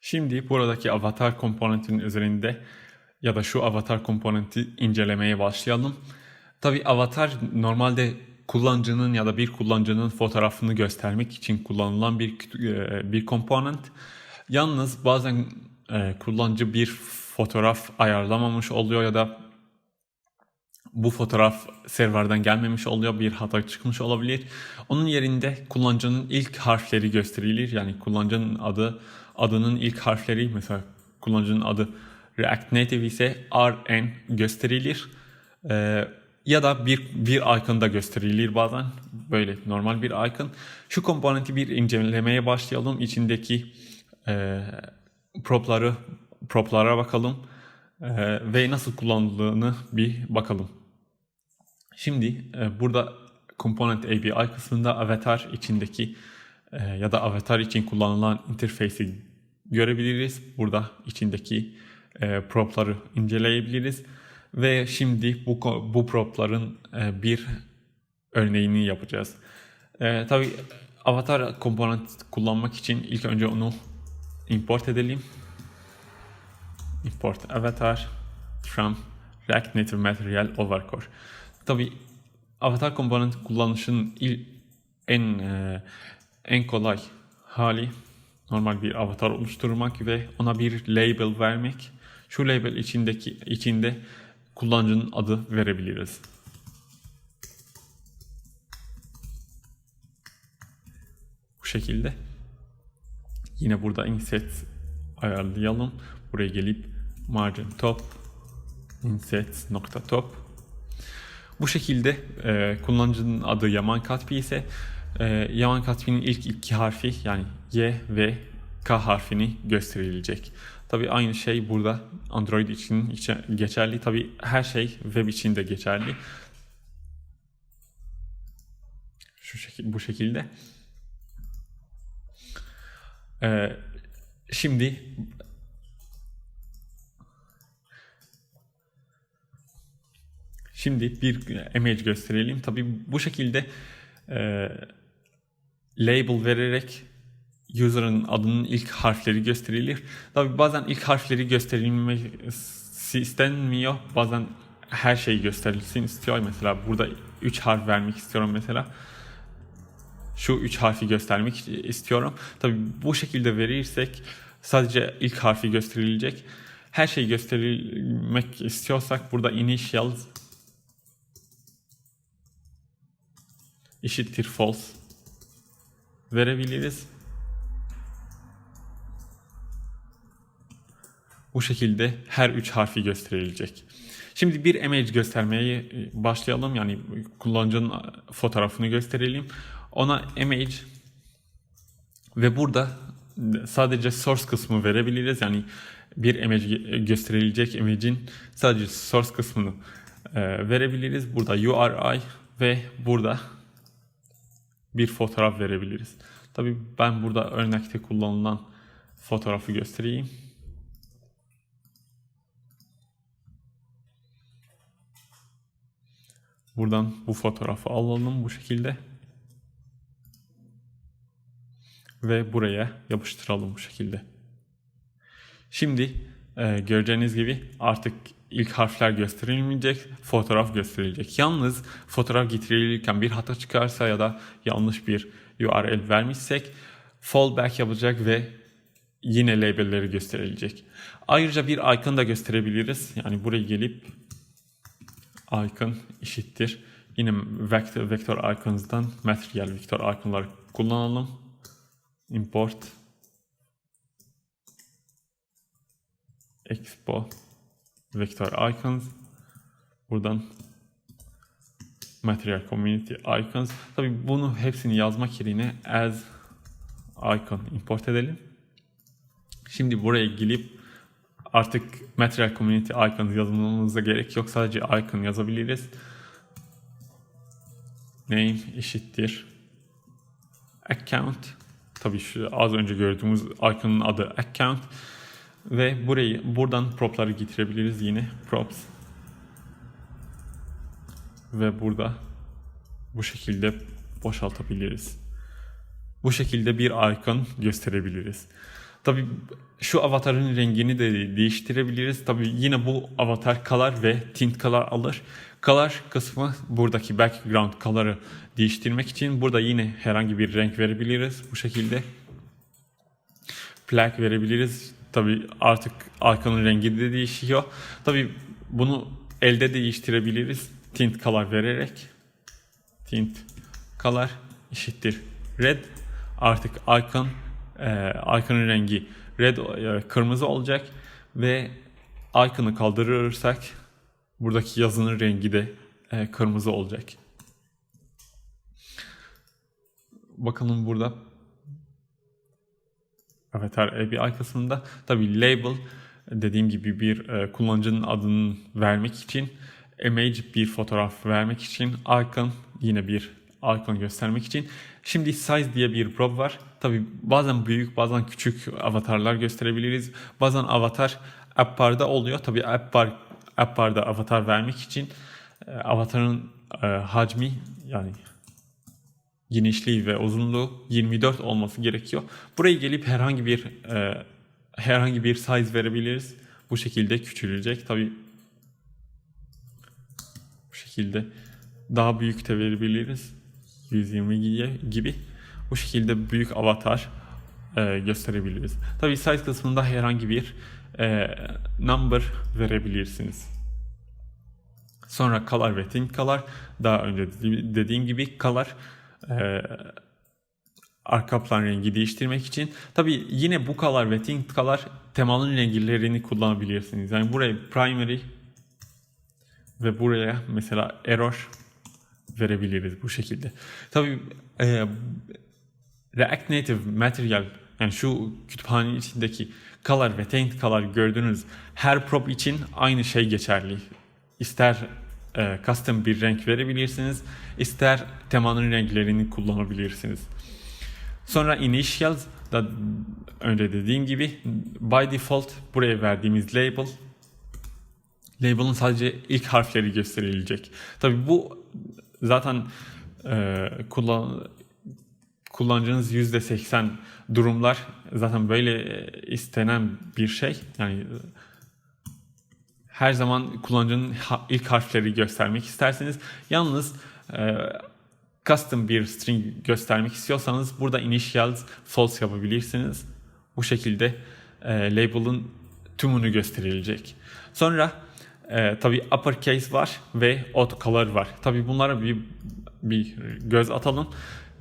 Şimdi buradaki avatar komponentinin üzerinde ya da şu avatar komponenti incelemeye başlayalım. Tabi avatar normalde kullanıcının ya da bir kullanıcının fotoğrafını göstermek için kullanılan bir e, bir komponent. Yalnız bazen e, kullanıcı bir fotoğraf ayarlamamış oluyor ya da bu fotoğraf serverden gelmemiş oluyor, bir hata çıkmış olabilir. Onun yerinde kullanıcının ilk harfleri gösterilir. Yani kullanıcının adı, adının ilk harfleri mesela kullanıcının adı React Native ise RN gösterilir. Ee, ya da bir bir icon da gösterilir bazen. Böyle normal bir icon. Şu komponenti bir incelemeye başlayalım. İçindeki e, propları proplara bakalım. E, ve nasıl kullanıldığını bir bakalım. Şimdi e, burada Component API kısmında avatar içindeki e, ya da avatar için kullanılan interface'i görebiliriz. Burada içindeki e, propları inceleyebiliriz. Ve şimdi bu, bu propların bir örneğini yapacağız. E, Tabi avatar komponent kullanmak için ilk önce onu import edelim. Import avatar from React Native Material Overcore. Tabi avatar komponent kullanışının il, en e, en kolay hali normal bir avatar oluşturmak ve ona bir label vermek. Şu label içindeki içinde kullanıcının adı verebiliriz. Bu şekilde. Yine burada inset ayarlayalım. Buraya gelip margin top inset nokta top bu şekilde e, kullanıcının adı Yaman Katbi ise e, Yaman Katbi'nin ilk iki harfi yani Y ve K harfini gösterilecek. Tabi aynı şey burada Android için geçerli. Tabi her şey web için de geçerli. Şu şekil, bu şekilde. Ee, şimdi Şimdi bir image gösterelim. Tabi bu şekilde e, label vererek user'ın adının ilk harfleri gösterilir. Tabi bazen ilk harfleri gösterilmesi istenmiyor. Bazen her şey gösterilsin istiyor. Mesela burada 3 harf vermek istiyorum mesela. Şu 3 harfi göstermek istiyorum. Tabi bu şekilde verirsek sadece ilk harfi gösterilecek. Her şeyi gösterilmek istiyorsak burada initial eşittir false verebiliriz. Bu şekilde her üç harfi gösterilecek. Şimdi bir image göstermeye başlayalım. Yani kullanıcının fotoğrafını gösterelim. Ona image ve burada sadece source kısmı verebiliriz. Yani bir image gösterilecek image'in sadece source kısmını e, verebiliriz. Burada URI ve burada bir fotoğraf verebiliriz. Tabi ben burada örnekte kullanılan fotoğrafı göstereyim. Buradan bu fotoğrafı alalım bu şekilde. Ve buraya yapıştıralım bu şekilde. Şimdi e, göreceğiniz gibi artık ilk harfler gösterilmeyecek, fotoğraf gösterilecek. Yalnız fotoğraf getirilirken bir hata çıkarsa ya da yanlış bir URL vermişsek fallback yapacak ve yine labelleri gösterilecek. Ayrıca bir icon da gösterebiliriz. Yani buraya gelip icon eşittir. Yine vector, vector icons'dan material vector icon'lar kullanalım. Import expo vector icons. Buradan material community icons. Tabi bunu hepsini yazmak yerine as icon import edelim. Şimdi buraya gelip artık material community icons yazmamıza gerek yok. Sadece icon yazabiliriz. Name eşittir account. Tabii şu az önce gördüğümüz icon'un adı account. Ve burayı buradan propları getirebiliriz yine. Props. Ve burada bu şekilde boşaltabiliriz. Bu şekilde bir icon gösterebiliriz. Tabi şu avatarın rengini de değiştirebiliriz. Tabi yine bu avatar color ve tint color alır. Color kısmı buradaki background color'ı değiştirmek için burada yine herhangi bir renk verebiliriz bu şekilde. Flag verebiliriz. Tabi artık arkanın rengi de değişiyor. Tabi bunu elde değiştirebiliriz. Tint color vererek. Tint color eşittir red. Artık icon e, icon'ın rengi red e, kırmızı olacak ve icon'ı kaldırırsak buradaki yazının rengi de e, kırmızı olacak. Bakalım burada Avatar API kısmında tabi label dediğim gibi bir e, kullanıcının adını vermek için image bir fotoğraf vermek için icon yine bir icon göstermek için. Şimdi size diye bir prop var. Tabi bazen büyük bazen küçük avatarlar gösterebiliriz. Bazen avatar app bar'da oluyor. Tabi app bar app bar'da avatar vermek için e, avatarın e, hacmi yani genişliği ve uzunluğu 24 olması gerekiyor. Buraya gelip herhangi bir e, herhangi bir size verebiliriz. Bu şekilde küçülecek. Tabi bu şekilde daha büyük de verebiliriz. 120 gibi. Bu şekilde büyük avatar e, gösterebiliriz. Tabi size kısmında herhangi bir e, number verebilirsiniz. Sonra color ve tint color. Daha önce dediğim gibi color e, arka plan rengi değiştirmek için. Tabi yine bu color ve tint color temanın renklerini kullanabilirsiniz. Yani buraya primary ve buraya mesela error verebiliriz bu şekilde. Tabi e, React Native Material yani şu kütüphanenin içindeki color ve tint color gördüğünüz her prop için aynı şey geçerli. İster e, custom bir renk verebilirsiniz, ister temanın renklerini kullanabilirsiniz. Sonra initials da önce dediğim gibi by default buraya verdiğimiz label label'ın sadece ilk harfleri gösterilecek. Tabi bu zaten e, kullan kullanıcınız %80 durumlar zaten böyle istenen bir şey. Yani her zaman kullanıcının ilk harfleri göstermek isterseniz yalnız e, custom bir string göstermek istiyorsanız burada initials false yapabilirsiniz. Bu şekilde e, label'ın tümünü gösterilecek. Sonra e, tabi uppercase var ve auto color var. Tabi bunlara bir, bir göz atalım.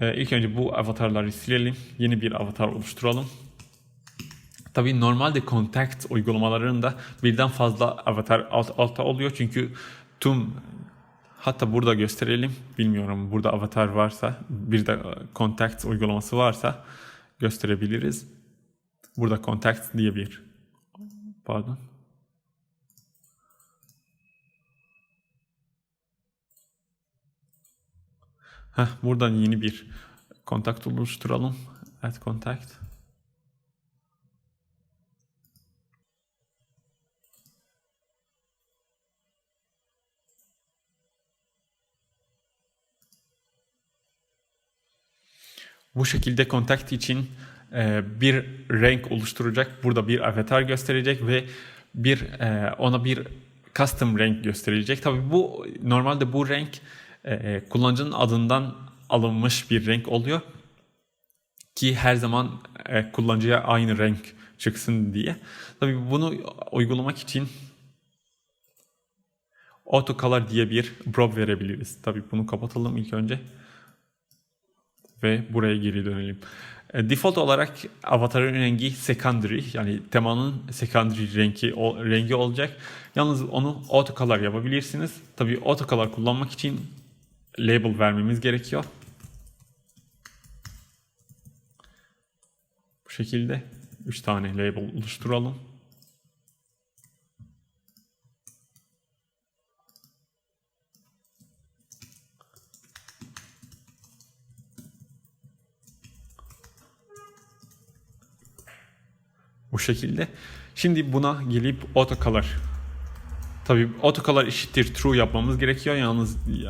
E, ilk önce bu avatarları silelim. Yeni bir avatar oluşturalım. Tabii normalde contact uygulamalarında birden fazla avatar alt alta oluyor çünkü tüm hatta burada gösterelim bilmiyorum burada avatar varsa bir de contact uygulaması varsa gösterebiliriz. Burada contact diye bir pardon Heh, buradan yeni bir kontak oluşturalım. Add contact. Bu şekilde kontakt için e, bir renk oluşturacak. Burada bir avatar gösterecek ve bir e, ona bir custom renk gösterecek. Tabii bu normalde bu renk e, kullanıcının adından alınmış bir renk oluyor ki her zaman kullanıcıya aynı renk çıksın diye. Tabii bunu uygulamak için autocolor diye bir prop verebiliriz. Tabii bunu kapatalım ilk önce ve buraya geri dönelim. E, default olarak avatarın rengi secondary yani temanın secondary rengi, o, rengi olacak. Yalnız onu auto yapabilirsiniz. Tabii auto kullanmak için label vermemiz gerekiyor. Bu şekilde 3 tane label oluşturalım. Bu şekilde. Şimdi buna gelip autocolor. Tabii autocolor eşittir true yapmamız gerekiyor. Yalnız e,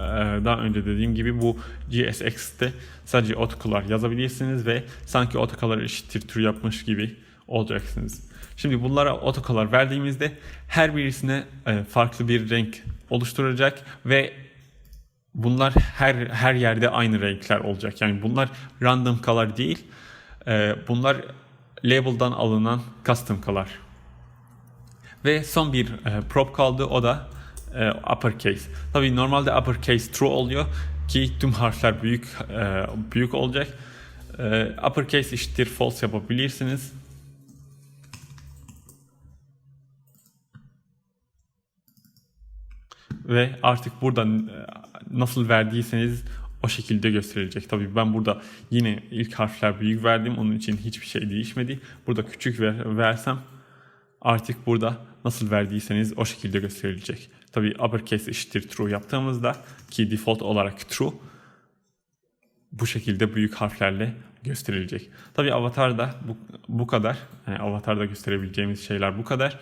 daha önce dediğim gibi bu GSX'te sadece autocolor yazabilirsiniz ve sanki autocolor eşittir true yapmış gibi olacaksınız. Şimdi bunlara otocolor verdiğimizde her birisine e, farklı bir renk oluşturacak ve bunlar her her yerde aynı renkler olacak. Yani bunlar random color değil. E, bunlar label'dan alınan custom color. Ve son bir e, prop kaldı o da e, uppercase. Tabii normalde uppercase true oluyor ki tüm harfler büyük e, büyük olacak. E, uppercase eşittir false yapabilirsiniz. Ve artık buradan e, nasıl verdiyseniz o şekilde gösterilecek. Tabii ben burada yine ilk harfler büyük verdim. Onun için hiçbir şey değişmedi. Burada küçük ver, versem artık burada nasıl verdiyseniz o şekilde gösterilecek. Tabii uppercase eşittir true yaptığımızda ki default olarak true bu şekilde büyük harflerle gösterilecek. Tabii avatarda bu, bu kadar. Yani avatarda gösterebileceğimiz şeyler bu kadar.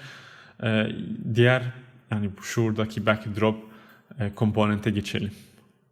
Ee, diğer yani şuradaki backdrop e, komponente geçelim.